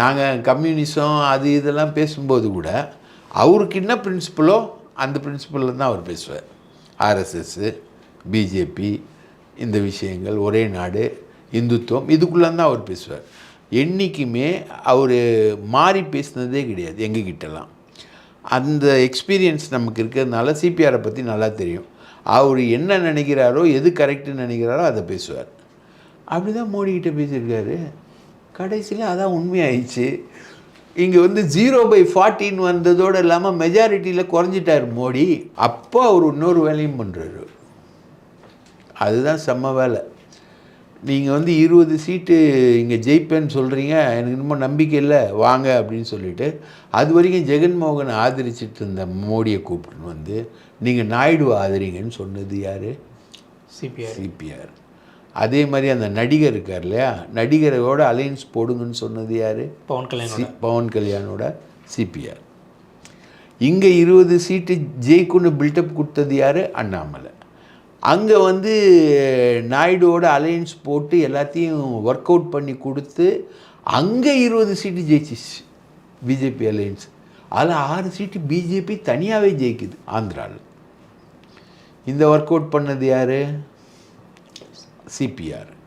நாங்கள் கம்யூனிசம் அது இதெல்லாம் பேசும்போது கூட அவருக்கு என்ன பிரின்சிபலோ அந்த பிரின்சிபலில் தான் அவர் பேசுவார். ஆர்எஸ்எஸ்ஸு பிஜேபி இந்த விஷயங்கள் ஒரே நாடு இந்துத்துவம் இதுக்குள்ளே தான் அவர் பேசுவார். என்றைக்குமே அவர் மாறி பேசினதே கிடையாது எங்ககிட்டலாம். அந்த எக்ஸ்பீரியன்ஸ் நமக்கு இருக்கிறதுனால சிபிஆரை பற்றி நல்லா தெரியும். அவர் என்ன நினைக்கிறாரோ எது கரெக்டுன்னு நினைக்கிறாரோ அதை பேசுவார். அப்படி தான் மோடிக்கிட்ட பேசியிருக்காரு. கடைசியில் அதான் உண்மையாயிடுச்சு. இங்கே வந்து ஜீரோ பை ஃபார்ட்டின் வந்ததோடு இல்லாமல் மெஜாரிட்டியில் குறைஞ்சிட்டார் மோடி. அப்போ அவர் இன்னொரு வேலையும் பண்ணுறாரு அதுதான் செம்ம வேலை. நீங்கள் வந்து இருபது சீட்டு இங்கே ஜெயிப்பேன்னு சொல்கிறீங்க எனக்கு இன்னும் நம்பிக்கை இல்லை. வாங்க அப்படின்னு சொல்லிட்டு அது வரைக்கும் ஜெகன்மோகன் ஆதரிச்சிட்டு இருந்த மோடியை கூப்பிட்டுன்னு வந்து நீங்கள் நாயுடு ஆதரிங்கன்னு சொன்னது யார்? சிபிஆர் சிபிஆர் அதே மாதிரி அந்த நடிகர் இருக்கார் இல்லையா? நடிகரோட அலையன்ஸ் போடுங்கன்னு சொன்னது யார்? பவன் கல்யாண் பவன் கல்யாணோட சிபிஆர். இங்கே இருபது சீட்டு ஜெயிக்குன்னு பில்டப் கொடுத்தது யார்? அண்ணாமலை. அங்கே வந்து நாயுடுவோட அலையன்ஸ் போட்டு எல்லாத்தையும் ஒர்க் அவுட் பண்ணி கொடுத்து அங்கே இருபது சீட்டு ஜெயிச்சிச்சு பிஜேபி அலையன்ஸ். அதில் ஆறு சீட்டு பிஜேபி தனியாகவே ஜெயிக்குது ஆந்திராவில் இந்த ஒர்க் அவுட் பண்ணது யார்? CPR.